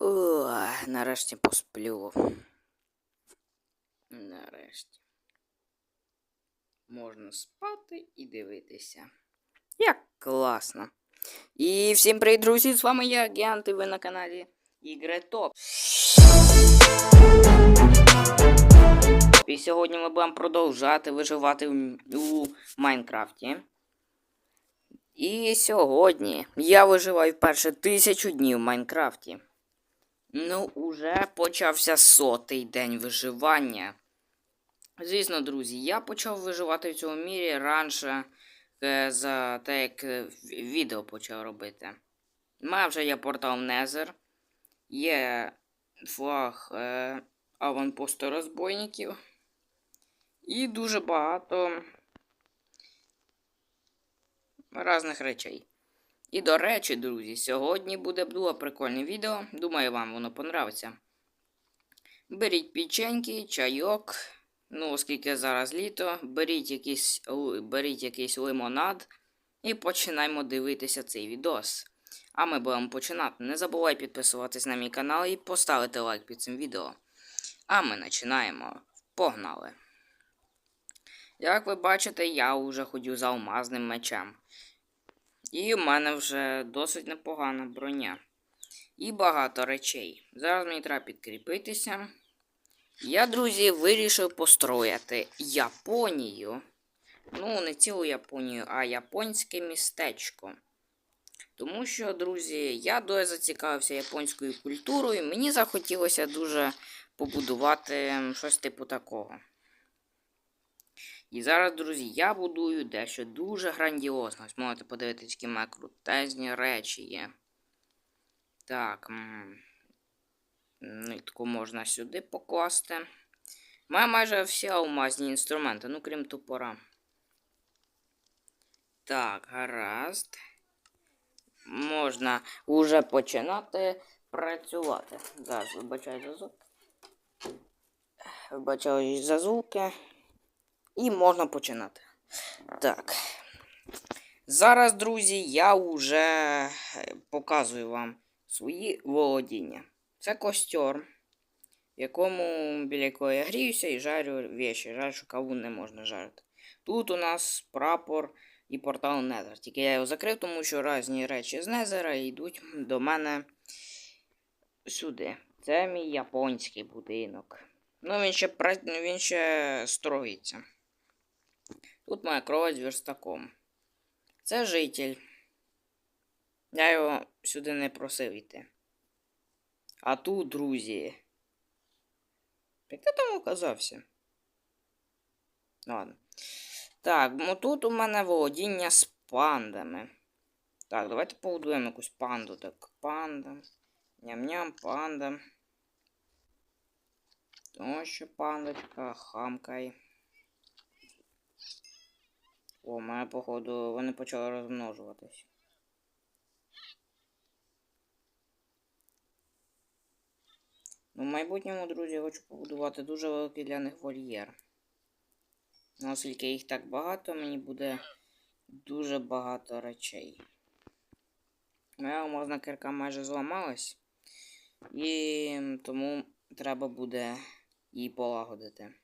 Ой, нарешті посплю. Нарешті. Можна спати і дивитися. Як класно. І всім привіт, друзі! З вами я, Гіант, і ви на каналі Ігри. І сьогодні ми будемо продовжати виживати у Майнкрафті. І сьогодні я виживаю перше тисячу днів в Майнкрафті. Ну, уже почався сотий день виживання. Звісно, друзі, я почав виживати в цьому мірі раніше е, за те, як е, відео почав робити. У мене вже є портал Незер, є флаг е, аванпосту розбойників. І дуже багато різних речей. І до речі, друзі, сьогодні буде дуже прикольне відео. Думаю, вам воно понравиться. Беріть печеньки, чайок. Ну, оскільки зараз літо, беріть якийсь, беріть якийсь лимонад і починаємо дивитися цей відос. А ми будемо починати. Не забувай підписуватись на мій канал і поставити лайк під цим відео. А ми починаємо. Погнали! Як ви бачите, я вже ходю за алмазним мечем. І в мене вже досить непогана броня. І багато речей. Зараз мені треба підкріпитися. Я, друзі, вирішив построїти Японію. Ну, не цілу Японію, а японське містечко. Тому що, друзі, я дуже зацікавився японською культурою, мені захотілося дуже побудувати щось типу такого. І зараз, друзі, я будую дещо дуже грандіозне. Ось можете подивитися, які мене крутезні речі є. Так. Нитку можна сюди покласти. Має майже всі алмазні інструменти, ну крім топора. Так, гаразд. Можна уже починати працювати. Зараз вибачаю за звук. Вибачаю за звуки. І можна починати. Так. Зараз, друзі, я вже е, показую вам свої володіння. Це костер, якому біля якого я гріюся і жарю віші. Жаль, каву не можна жарити. Тут у нас прапор і портал Незер. Тільки я його закрив, тому що різні речі з Незера йдуть до мене сюди. Це мій японський будинок. Ну, він ще, він ще строїться. Тут моя крова з верстаком. Це житель. Я його сюди не просив йти. А тут, друзі. Як ти там оказався? Ладно. Так, ну тут у мене володіння з пандами. Так, давайте побудуємо якусь панду. Так, панда. Ням-ням, панда. То що пандочка, хамкай. О, мене, походу, вони почали розмножуватись. Ну, в майбутньому, друзі, я хочу побудувати дуже великий для них вольєр. Ну, оскільки їх так багато, мені буде дуже багато речей. Моя алмазна кирка майже зламалась. І тому треба буде її полагодити.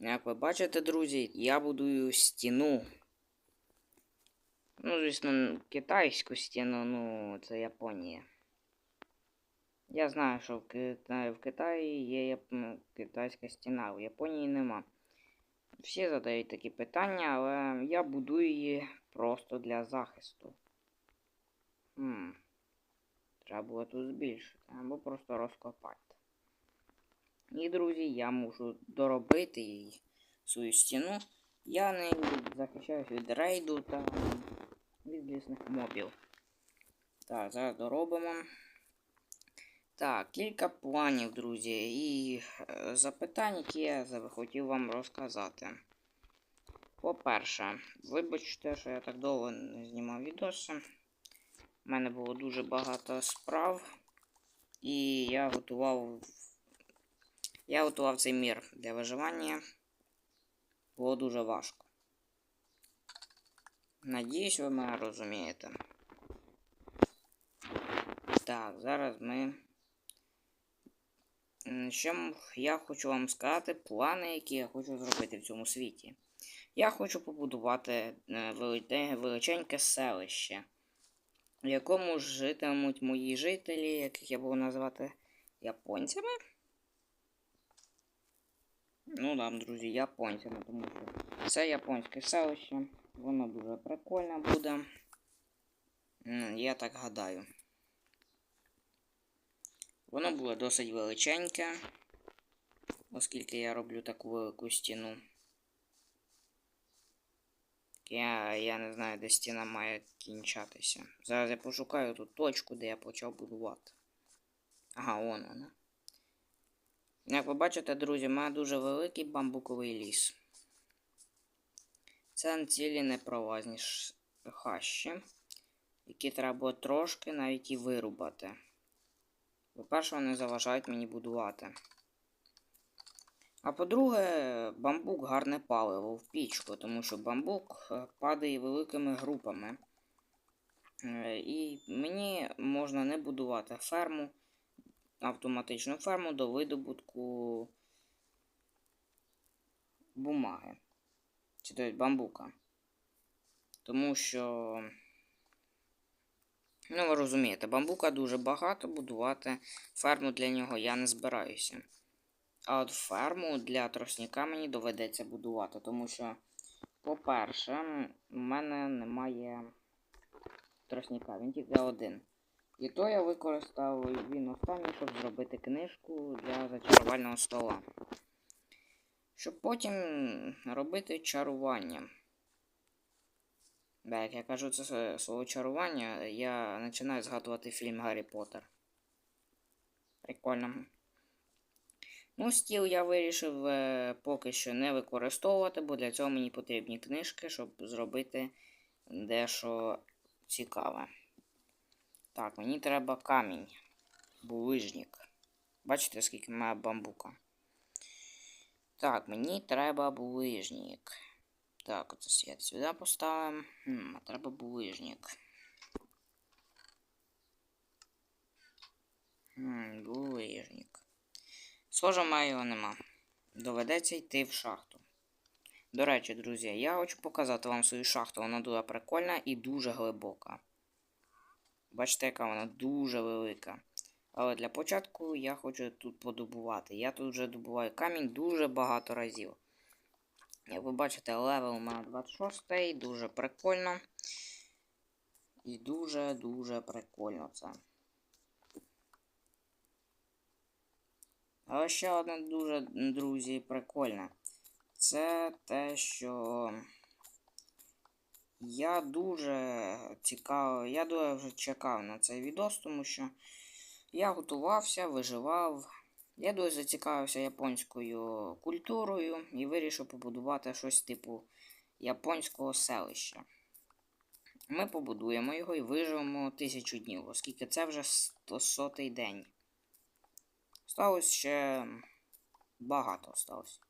Як ви бачите, друзі, я будую стіну. Ну, звісно, китайську стіну, ну, це Японія. Я знаю, що в Китаї, в Китаї є яп- китайська стіна, в Японії нема. Всі задають такі питання, але я будую її просто для захисту. Хм. Треба було тут збільшити, або просто розкопати. І, друзі, я можу доробити свою стіну. Я не захищаюсь від рейду та від лісних мобів. Так, зараз доробимо. Так, кілька планів, друзі, і е, запитань, які я хотів вам розказати. По-перше, вибачте, що я так довго не знімав відоси. У мене було дуже багато справ, і я готував. Я готував цей мір для виживання. Було дуже важко. Надіюсь, ви мене розумієте. Так, зараз ми м- я хочу вам сказати плани, які я хочу зробити в цьому світі. Я хочу побудувати е, величеньке селище, в якому житимуть мої жителі, яких я буду називати японцями. Ну да, друзі, японцями, тому що це японське селище. Воно дуже прикольне буде. Я так гадаю. Воно буде досить величеньке, оскільки я роблю таку велику стіну. Я, я не знаю, де стіна має кінчатися. Зараз я пошукаю ту точку, де я почав будувати. Ага, вон вона. Як ви бачите, друзі, має дуже великий бамбуковий ліс. Це цілі непровазні ш- хащі, які треба трошки навіть і вирубати. По-перше, вони заважають мені будувати. А по-друге, бамбук гарне паливо в пічку, тому що бамбук е, падає великими групами. Е, І мені можна не будувати ферму, автоматичну ферму до видобутку бумаги. Чи то бамбука. Тому що. Ну, ви розумієте, бамбука дуже багато, будувати ферму для нього я не збираюся. А от ферму для тростника мені доведеться будувати, тому що, по-перше, у мене немає тростника, він тільки один. І то я використав він останній, щоб зробити книжку для зачарувального стола. Щоб потім робити чарування. Да, як я кажу це слово чарування, я починаю згадувати фільм Гаррі Поттер. Прикольно. Ну, стіл я вирішив е, поки що не використовувати, бо для цього мені потрібні книжки, щоб зробити дещо цікаве. Так, мені треба камінь. Булижник. Бачите, скільки має бамбука. Так, мені треба булижник. Так, оце світ сюди поставимо. Хм, а треба булижник. Хм, булижник. Схоже, мене його нема. Доведеться йти в шахту. До речі, друзі, я хочу показати вам свою шахту. Вона дуже прикольна і дуже глибока. Бачите, яка вона дуже велика. Але для початку я хочу тут подобувати. Я тут вже добуваю камінь дуже багато разів. Як ви бачите, левел у мене 26 дуже прикольно. І дуже-дуже прикольно це. Але ще одне дуже, друзі, прикольне. Це те, що я дуже цікав, я дуже вже чекав на цей відос, тому що я готувався, виживав. Я дуже зацікавився японською культурою і вирішив побудувати щось типу японського селища. Ми побудуємо його і виживемо тисячу днів, оскільки це вже сто- сотий день. Сталося ще багато сталося.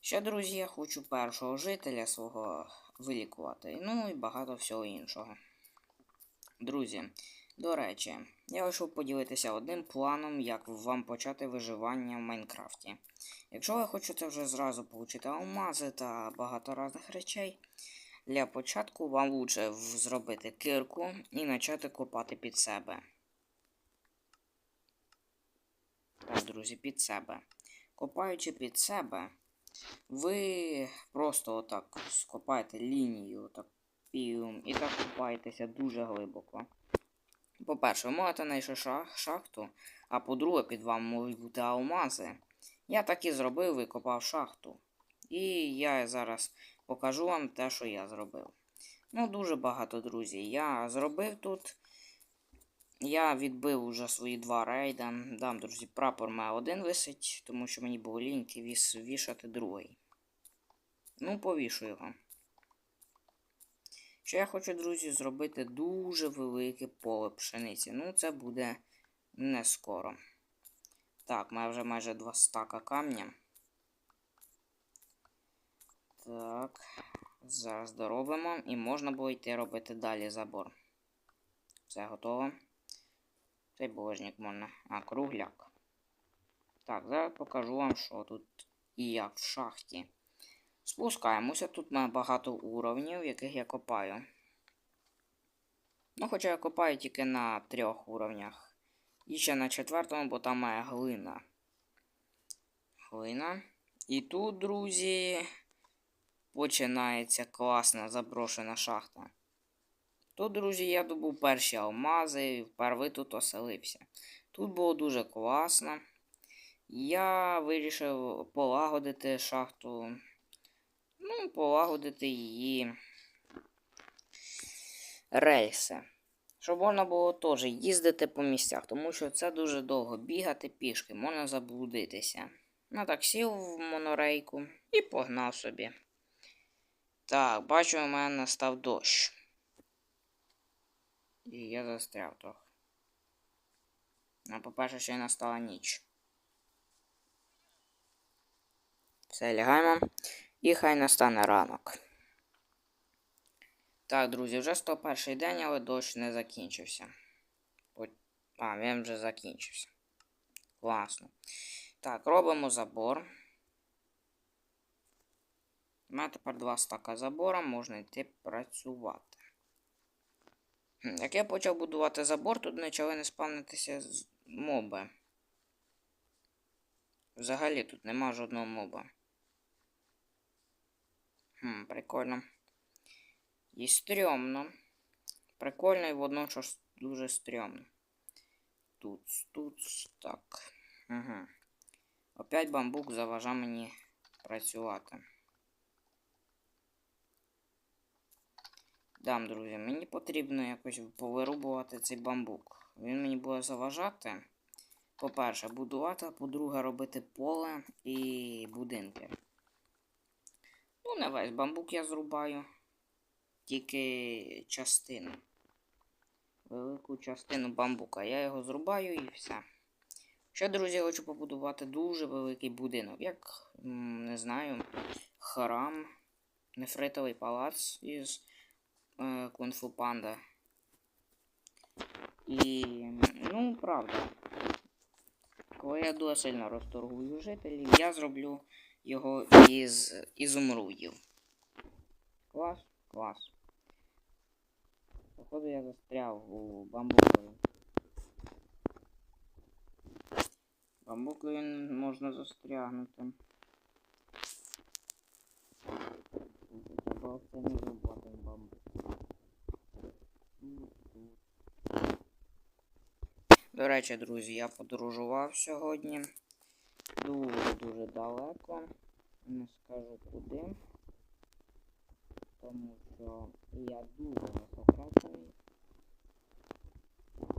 Ще, друзі, я хочу першого жителя свого вилікувати. Ну і багато всього іншого. Друзі, до речі, я вирішив поділитися одним планом, як вам почати виживання в Майнкрафті. Якщо ви хочете вже зразу отримати алмази та багато різних речей, для початку вам лучше зробити кирку і почати копати під себе. Так, друзі, під себе. Копаючи під себе, ви просто отак скопаєте лінію, отак піум, і так копаєтеся дуже глибоко. По-перше, ви можете знайти шах, шахту, а по-друге, під вами можуть бути алмази. Я так і зробив, викопав шахту. І я зараз покажу вам те, що я зробив. Ну, дуже багато, друзі. Я зробив тут. Я відбив уже свої два рейда. Дам, друзі, прапор має один висить, тому що мені було ліньки віс, вішати другий. Ну, повішу його. Що я хочу, друзі, зробити дуже велике поле пшениці. Ну, це буде не скоро. Так, має вже майже два стака камня. Так. Зараз доробимо і можна було йти робити далі забор. Все готово. Цей булыжник можна. А, кругляк. Так, зараз покажу вам, що тут і як в шахті. Спускаємося. Тут має багато уровнів, яких я копаю. Ну, хоча я копаю тільки на трьох уровнях. І ще на четвертому, бо там має глина. Глина. І тут, друзі, починається класна заброшена шахта. Тут, друзі, я добув перші алмази і впервые тут оселився. Тут було дуже класно. Я вирішив полагодити шахту. Ну, полагодити її рейси. Щоб можна було теж їздити по місцях, тому що це дуже довго бігати пішки, можна заблудитися. Ну так сів в монорейку і погнав собі. Так, бачу, у мене настав дощ. І я застряв трохи. А по-перше, ще й настала ніч. Все, лягаємо. І хай настане ранок. Так, друзі, вже 101 день, але дощ не закінчився. А, він вже закінчився. Класно. Так, робимо забор. У мене тепер два стака забора, можна йти працювати. Як я почав будувати забор, тут почали не спавнитися з- моби. Взагалі тут нема жодного моба. Хм, прикольно. І стрьомно. Прикольно і водночас дуже стрьомно. Тут, тут, так. Угу. Опять бамбук заважав мені працювати. Дам, друзі, мені потрібно якось повирубувати цей бамбук. Він мені буде заважати. По-перше, будувати, по-друге, робити поле і будинки. Ну, не весь бамбук я зрубаю. Тільки частину. Велику частину бамбука. Я його зрубаю і все. Ще, друзі, я хочу побудувати дуже великий будинок. Як, не знаю, храм, нефритовий палац із Кунг-фу Панда. І, ну, правда. Коли я дуже сильно розторгую жителів, я зроблю його із ізумрудів. Клас, клас. Походу я застряв у бамбукові. Бамбукові можна застрягнути. Це не зробити бамбук. До речі, друзі, я подорожував сьогодні. Дуже-дуже далеко. Не скажу куди. Тому що я дуже висократний.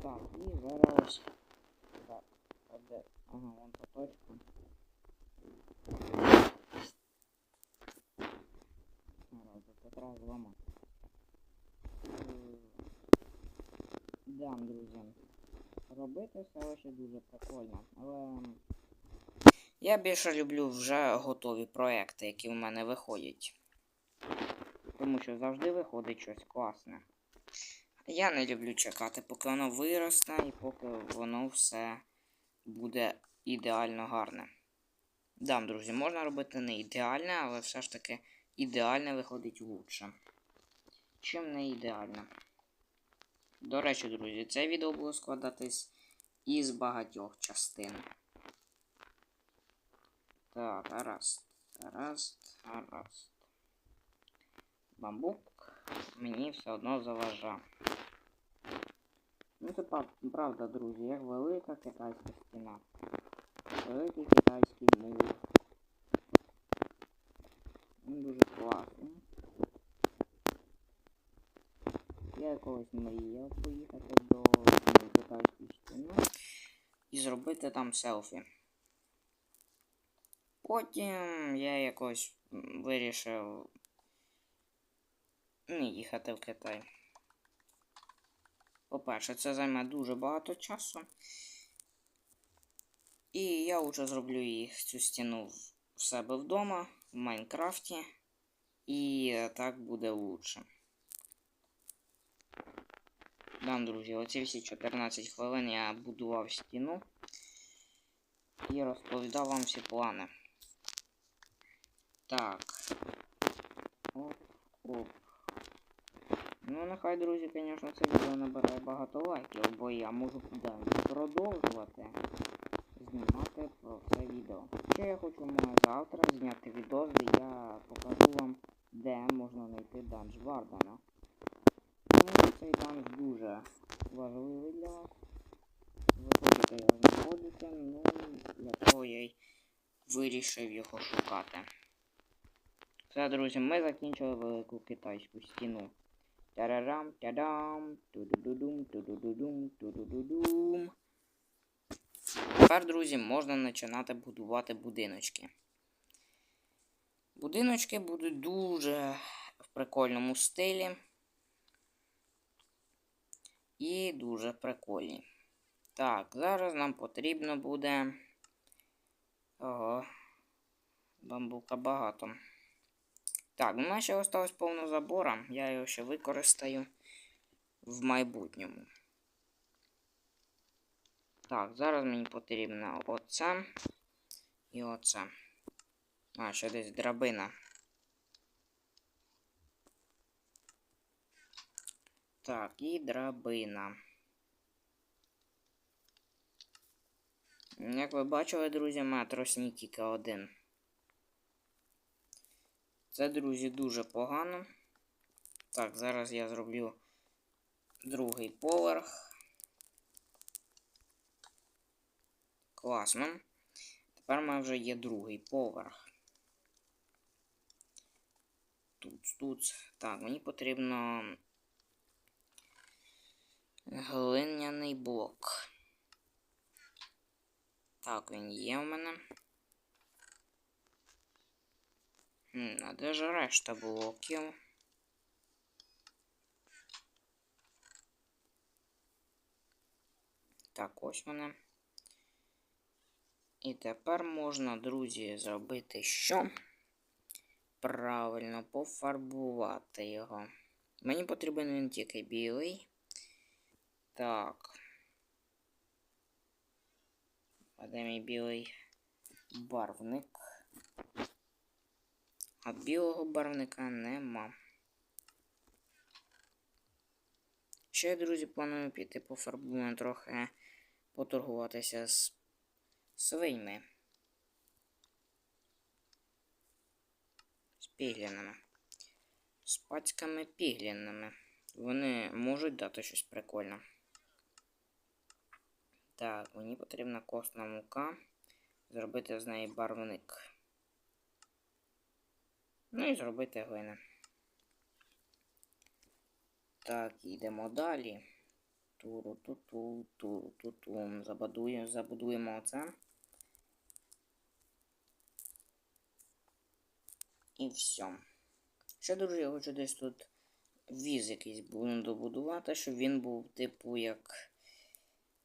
Так, і зараз. Так, а де? Ага, вон та точка. Зараз, це треба зламати. Да, друзі. Робити селище дуже прикольно, але я більше люблю вже готові проекти, які в мене виходять. Тому що завжди виходить щось класне. Я не люблю чекати, поки воно виросте і поки воно все буде ідеально гарне. Да, друзі, можна робити не ідеальне, але все ж таки ідеальне виходить лучше. Чим не ідеальне. До речі, друзі, це відео буде складатись із багатьох частин. Так, гаразд. Гаразд, гаразд. Бамбук мені все одно заважав. Ну це правда, друзі, як велика китайська стіна. Великий китайський мур. Він дуже класний. Я колись мріяв поїхати до китайської стіни і зробити там селфі. Потім я якось вирішив не їхати в Китай. По-перше, це займе дуже багато часу. І я вже зроблю їх цю стіну в- себе вдома, в Майнкрафті. І так буде лучше. Да, друзі, оці всі 14 хвилин я будував стіну. і розповідав вам всі плани. Так. Оп, оп. Ну, нехай, друзі, звісно, це відео набирає багато лайків, бо я можу продовжувати знімати про це відео. Ще я хочу може, завтра зняти відео, де я покажу вам, де можна знайти данж Вардена. Цей данж дуже важливий для вас. Ви його знаходити, ну для того я й вирішив його шукати. Все, друзі, ми закінчили велику китайську стіну. Тарарам, тадам, тудудудум, тудудудум, тудудудум. Тепер, друзі, можна починати будувати будиночки. Будиночки будуть дуже в прикольному стилі. І дуже прикольні. Так, зараз нам потрібно буде. Ого. Бамбука багато. Так, у нас ще осталось повно забора. Я його ще використаю в майбутньому. Так, зараз мені потрібно оце і оце. А, ще десь драбина. Так, і драбина. Як ви бачили, друзі, матросні тільки один. Це, друзі, дуже погано. Так, зараз я зроблю другий поверх. Класно. Тепер в мене вже є другий поверх. Тут, тут. Так, мені потрібно глиняний блок. Так, він є в мене. А де ж решта блоків? Так, ось вони. І тепер можна, друзі, зробити що? Правильно пофарбувати його. Мені потрібен він тільки білий. Так. А де мій білий барвник? А білого барвника нема. Ще, друзі, планую піти пофарбуємо трохи поторгуватися з свинями. З піглінами. З пацьками піглінами. Вони можуть дати щось прикольне. Так, мені потрібна костна мука. Зробити з неї барвник. Ну і зробити глини. Так, йдемо далі. Туру-ту-ту, туру-ту-ту. Забудуємо, забудуємо оце. І все. Ще, друзі, я хочу десь тут віз якийсь буду добудувати, щоб він був, типу, як.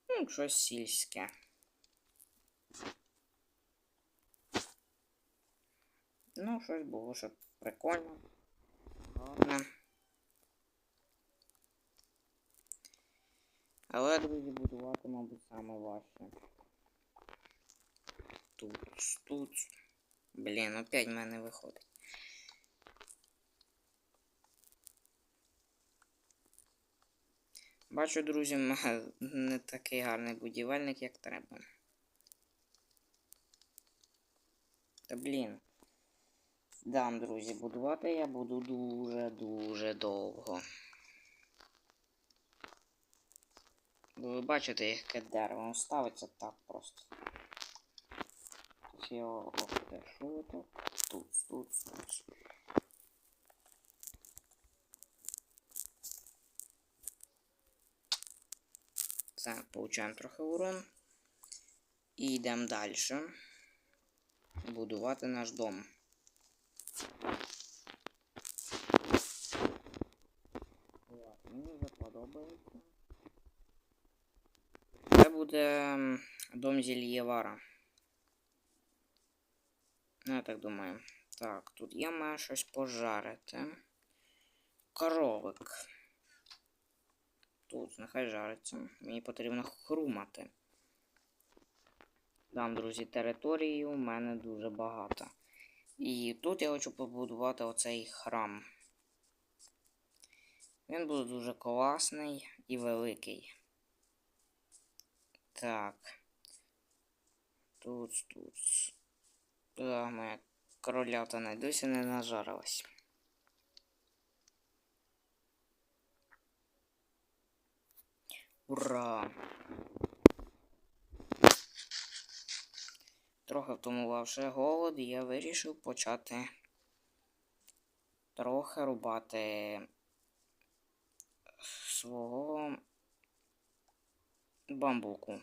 Ну, щось сільське. Ну, щось було, щоб прикольно. Гарно. Але, друзі, будувати, мабуть, саме важче. Тут, тут. Блін, опять в мене виходить. Бачу, друзі, не такий гарний будівельник, як треба. Та блін. Дам, друзі, будувати я буду дуже-дуже довго. Бо ви бачите, яке дерево воно ставиться так просто. Ось я його обтешу тут, тут, тут, Це, получаємо трохи урон. І йдемо далі. Будувати наш дом. Мені вже. Це буде дом Зельєвара. Ну, я так думаю. Так, тут є має щось пожарити. Коровик. Тут нехай жариться. Мені потрібно хрумати. Там, друзі, території у мене дуже багато. І тут я хочу побудувати оцей храм. Він буде дуже класний і великий. Так. Тут, тут. Моя королята не не нажарилась. Ура! Трохи втомувавши голод, я вирішив почати трохи рубати свого бамбуку.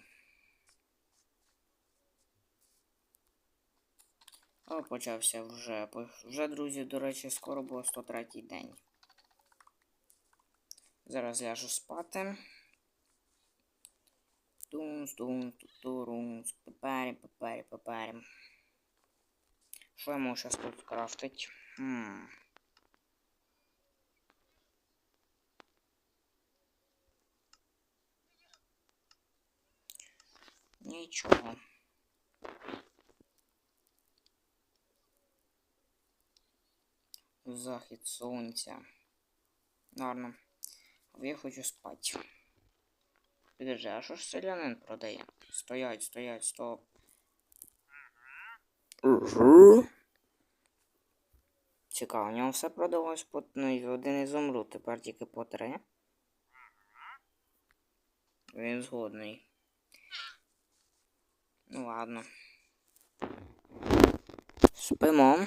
А почався вже. Вже, друзі, до речі, скоро було 103 день. Зараз ляжу спати. Тунс, тунс, турунс, папарі, папарі, папарі. Що я можу зараз тут скрафтить? Хм. Нічого. Захід сонця. Гарно. Я хочу спати. Підожди, а що ж селянин продає? Стоять, стоять, стоп. Угу. Цікаво, у нього все продалось по ну, і один ізумруд, тепер тільки по три. Він згодний. Ну ладно. Спимо.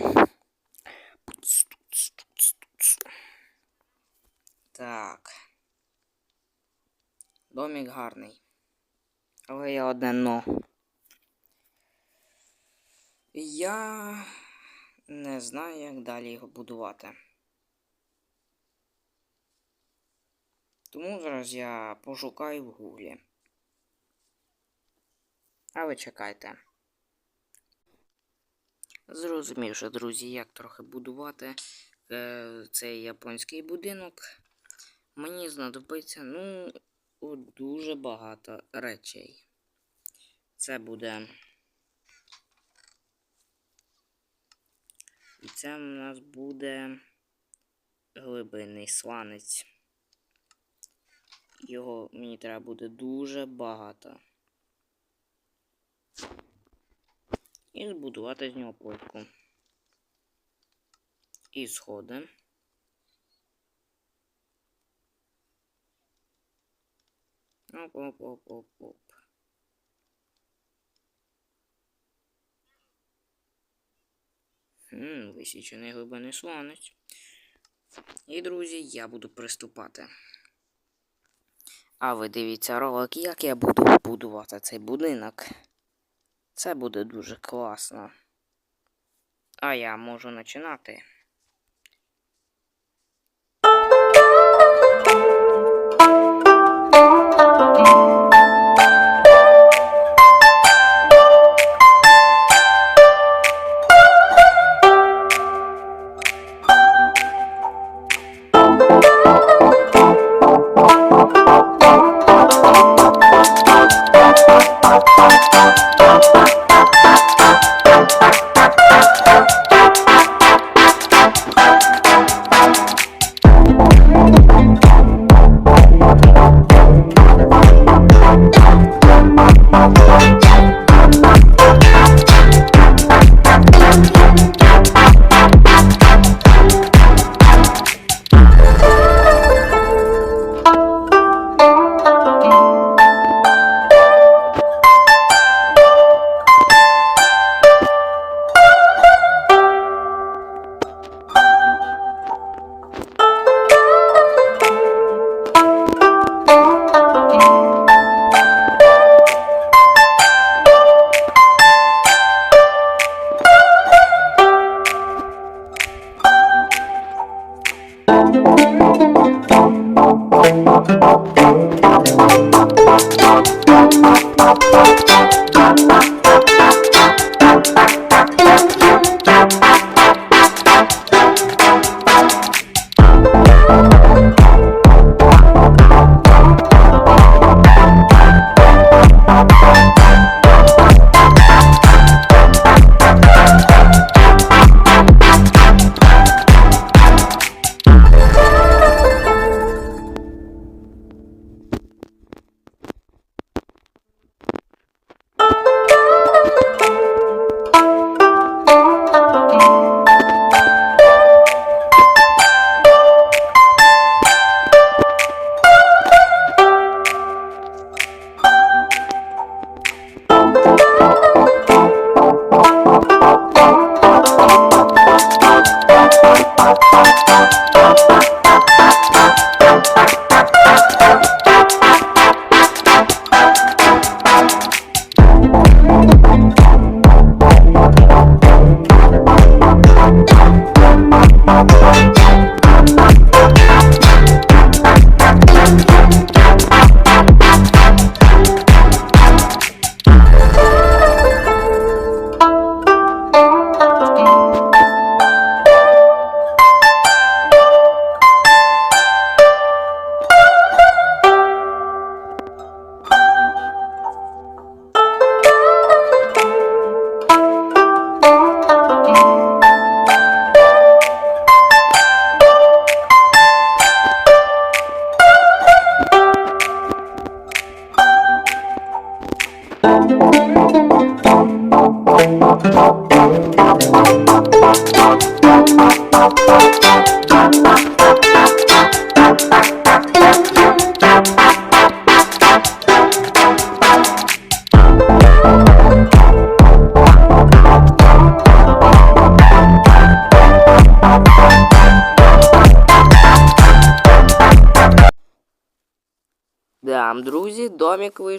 Так. Домик гарний. Але є одне но. Я не знаю, як далі його будувати. Тому зараз я пошукаю в гуглі. А ви чекайте. Зрозумівши, друзі, як трохи будувати е, цей японський будинок, мені знадобиться, ну, дуже багато речей. Це буде. І це у нас буде глибинний сланець. Його мені треба буде дуже багато. І збудувати з нього плитку. І сходи. Оп-оп-оп-оп-оп. Хм, висічений глибинний слонець. І, друзі, я буду приступати. А ви дивіться ролик, як я буду будувати цей будинок. Це буде дуже класно. А я можу починати.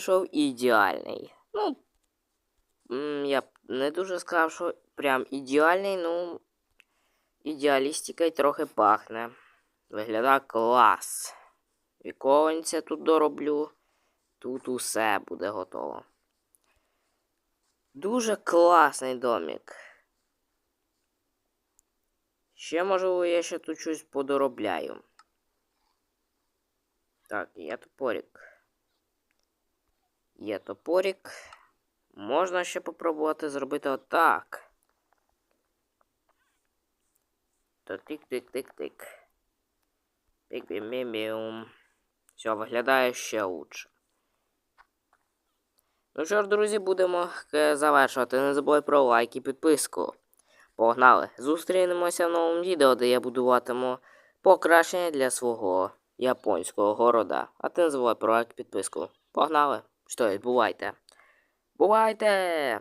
Вийшов ідеальний. Ну, я б не дуже сказав, що прям ідеальний, ну, ідеалістика й трохи пахне. Виглядає клас. Віконця тут дороблю. Тут усе буде готово. Дуже класний домик. Ще, можливо, я ще тут щось подоробляю. Так, є топорик. Є топорик. Можна ще попробувати зробити отак. То тик-тик-тик-тик. Тик-бім-бім-бім. Все, виглядає ще лучше. Ну що ж, друзі, будемо завершувати. Не забувай про лайк і підписку. Погнали! Зустрінемося в новому відео, де я будуватиму покращення для свого японського города. А ти не забувай про лайк і підписку. Погнали! Що, бувайте! Бувайте!